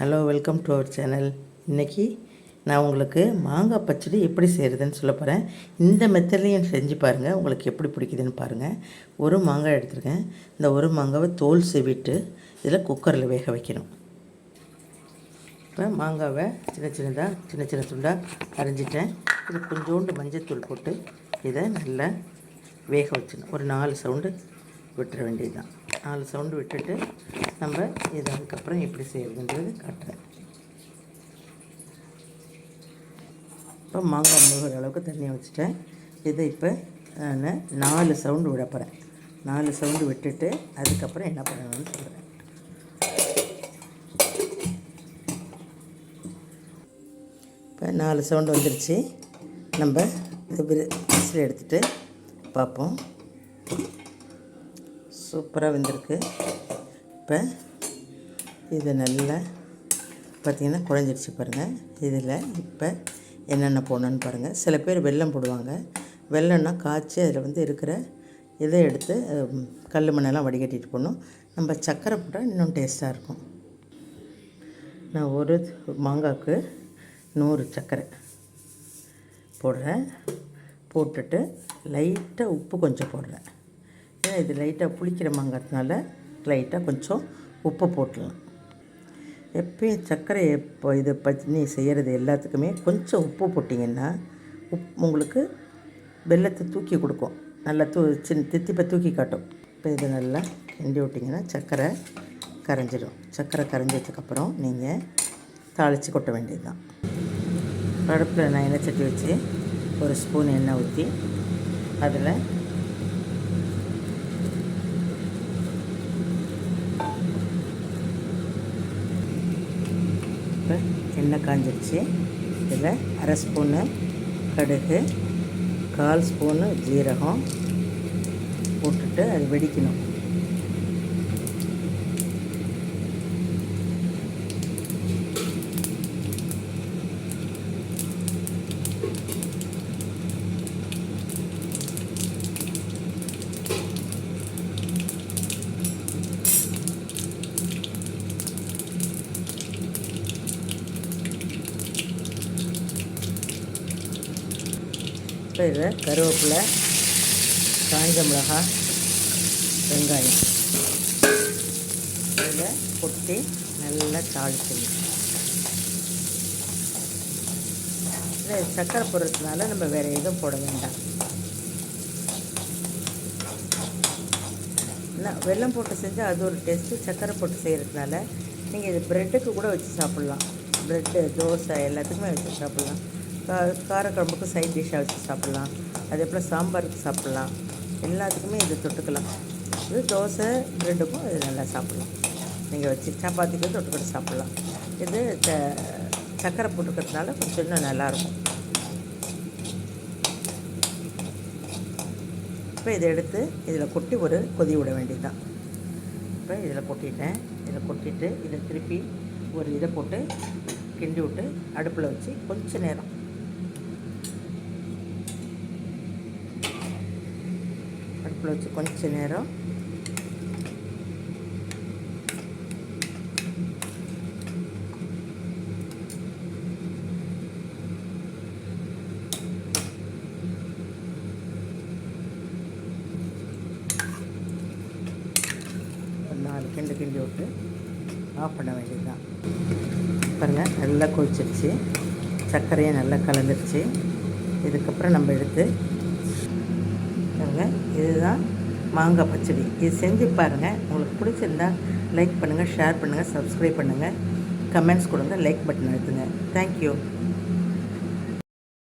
Hello welcome to our channel இன்றைக்கி நான் உங்களுக்கு மாங்காய் பச்சடி எப்படி செய்கிறதுன்னு சொல்ல போகிறேன் இந்த மெத்தட்லையும் செஞ்சு பாருங்கள் உங்களுக்கு எப்படி பிடிக்குதுன்னு பாருங்கள் ஒரு மாங்காய் எடுத்துருக்கேன். இந்த ஒரு மாங்காவை தோல் செவிட்டு இதில் குக்கரில் வேக வைக்கணும். இப்போ மாங்காவை சின்ன சின்னதாக சின்ன சின்ன துண்டாக அரிஞ்சிட்டேன். இது கொஞ்சோண்டு மஞ்சத்தூள் போட்டு இதை நல்லா வேக வச்சிடணும். ஒரு நாலு சவுண்டு விட்டுற வேண்டியது தான் நாலு சவுண்டு விட்டுட்டு நம்ம இதை அதுக்கப்புறம் எப்படி செய்யறதுன்றது காட்டுறேன். இப்போ மாங்காய் முழுகிற அளவுக்கு தண்ணியை வச்சுட்டேன். இதை இப்போ நான் நாலு சவுண்டு விட போகிறேன் நாலு சவுண்டு விட்டுட்டு அதுக்கப்புறம் என்ன பண்ணணும்னு சொல்கிறேன் இப்போ நாலு சவுண்டு வந்துருச்சு. நம்ம விசில் எடுத்துகிட்டு பார்ப்போம். சூப்பராக வெந்திருக்கு. இப்போ இது நல்லா பார்த்திங்கன்னா குழஞ்சிருச்சு பாருங்கள் இதில் இப்போ என்னென்ன போடணுன்னு பாருங்கள் சில பேர் வெல்லம் போடுவாங்க. வெல்லம்னா காய்ச்சி அதில் வந்து இருக்கிற இதை எடுத்து கல் மண்ணெல்லாம் வடிகட்டிட்டு போடணும். நம்ம சர்க்கரை போட்டால் இன்னும் டேஸ்ட்டாக இருக்கும். நான் ஒரு மாங்காய்க்கு நூறு சர்க்கரை போடுறேன். போட்டுட்டு லைட்டாக உப்பு கொஞ்சம் போடுறேன். ஏன்னா இது லைட்டாக புளிக்கிறமாங்கிறதுனால லைட்டாக கொஞ்சம் உப்பு போட்டுடலாம் எப்பயும் சர்க்கரை இப்போ இது பற்றி செய்கிறது எல்லாத்துக்குமே கொஞ்சம் உப்பு போட்டிங்கன்னா உப் உங்களுக்கு வெள்ளத்தை தூக்கி கொடுக்கும். நல்லா தூ சின்ன தித்திப்பை தூக்கி காட்டும். இப்போ இது நல்லா கிண்டி விட்டிங்கன்னா சர்க்கரை கரைஞ்சிடும். சர்க்கரை கரைஞ்சதுக்கப்புறம் நீங்கள் தாளித்து கொட்ட வேண்டியது தான் அடுப்பில் நான் எண்ணெய் சட்டி வச்சு ஒரு ஸ்பூன் எண்ணெய் ஊற்றி அதில் இப்போ எண்ணெய் காஞ்சிருச்சு. இதில் அரை ஸ்பூனு கடுகு கால் ஸ்பூனு ஜீரகம் போட்டுட்டு அது வெடிக்கணும். இப்போ இதில் கருவேப்பிலை காஞ்ச மிளகாய் வெங்காயம். இதில் கொட்டி நல்லா தாளிச்சிடணும் இதில் சக்கரை போடுறதுனால நம்ம வேறு எதுவும் போட வேண்டாம். என்ன வெல்லம் போட்டு செஞ்சால் அது ஒரு டேஸ்ட்டு சக்கரை போட்டு செய்கிறதுனால நீங்கள் இது ப்ரெட்டுக்கு கூட வச்சு சாப்பிட்லாம். ப்ரெட்டு தோசை எல்லாத்துக்குமே வச்சு சாப்பிட்லாம். கா காரக்குழம்புக்கு சைட் டிஷ்ஷாக வச்சு சாப்பிட்லாம். அதே போல் சாம்பாருக்கு சாப்பிட்லாம். எல்லாத்துக்குமே இது தொட்டுக்கலாம். இது தோசை ப்ரெட்டுக்கும் இது நல்லா சாப்பிட்லாம். நீங்கள் வச்சு சப்பாத்திக்கு தொட்டுக்கிட்டு சாப்பிட்லாம். இது ச சக்கரை போட்டுக்கிறதுனால கொஞ்சம் இன்னும் நல்லாயிருக்கும். இப்போ இதை எடுத்து இதில் கொட்டி ஒரு கொதி விட வேண்டியது தான் இப்போ இதில் கொட்டிட்டேன். இதில் கொட்டிட்டு இதை திருப்பி ஒரு இதை போட்டு கிண்டி விட்டு அடுப்பில் வச்சு கொஞ்சம் நேரம் அடுப்பில் வச்சு கொஞ்ச நேரம். நாலு கிண்டு கிண்டி விட்டு ஆஃப் பண்ண வேண்டியது தான் பாருங்கள் நல்லா கொதிச்சிருச்சு. சர்க்கரையை நல்லா கலந்துருச்சு. இதுக்கப்புறம் நம்ம எடுத்து பாருங்கள் இதுதான் மாங்காய் பச்சடி. இது செஞ்சு பாருங்கள் உங்களுக்கு பிடிச்சிருந்தா லைக் பண்ணுங்கள் ஷேர் பண்ணுங்கள் சப்ஸ்கிரைப் பண்ணுங்கள் கமெண்ட்ஸ் கொடுங்க லைக் பட்டன் அழுத்துங்க. தேங்க்யூ